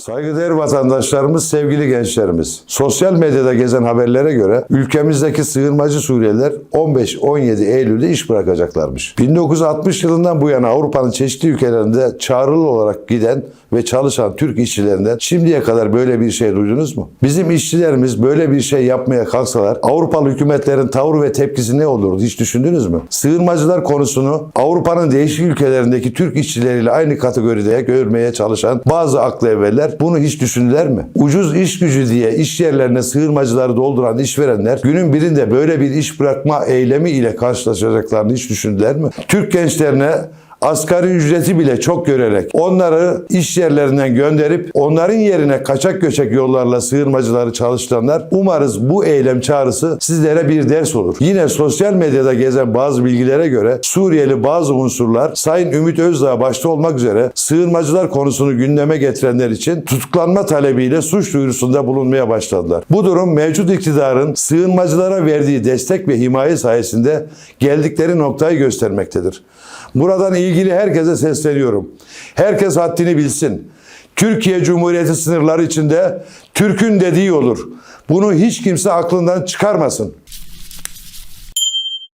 Saygıdeğer vatandaşlarımız, sevgili gençlerimiz. Sosyal medyada gezen haberlere göre ülkemizdeki sığınmacı Suriyeliler 15-17 Eylül'de iş bırakacaklarmış. 1960 yılından bu yana Avrupa'nın çeşitli ülkelerinde çağrılı olarak giden ve çalışan Türk işçilerinden şimdiye kadar böyle bir şey duydunuz mu? Bizim işçilerimiz böyle bir şey yapmaya kalksalar Avrupalı hükümetlerin tavrı ve tepkisi ne olurdu hiç düşündünüz mü? Sığınmacılar konusunu Avrupa'nın değişik ülkelerindeki Türk işçileriyle aynı kategoride görmeye çalışan bazı aklı evveller bunu hiç düşündüler mi? Ucuz iş gücü diye iş yerlerine sığınmacıları dolduran işverenler günün birinde böyle bir iş bırakma eylemi ile karşılaşacaklarını hiç düşündüler mi? Türk gençlerine asgari ücreti bile çok görerek onları iş yerlerinden gönderip onların yerine kaçak göçek yollarla sığınmacıları çalıştıranlar umarız bu eylem çağrısı sizlere bir ders olur. Yine sosyal medyada gezen bazı bilgilere göre Suriyeli bazı unsurlar Sayın Ümit Özdağ başta olmak üzere sığınmacılar konusunu gündeme getirenler için tutuklanma talebiyle suç duyurusunda bulunmaya başladılar. Bu durum mevcut iktidarın sığınmacılara verdiği destek ve himaye sayesinde geldikleri noktayı göstermektedir. Buradan ilgili herkese sesleniyorum. Herkes haddini bilsin. Türkiye Cumhuriyeti sınırları içinde Türk'ün dediği olur. Bunu hiç kimse aklından çıkarmasın.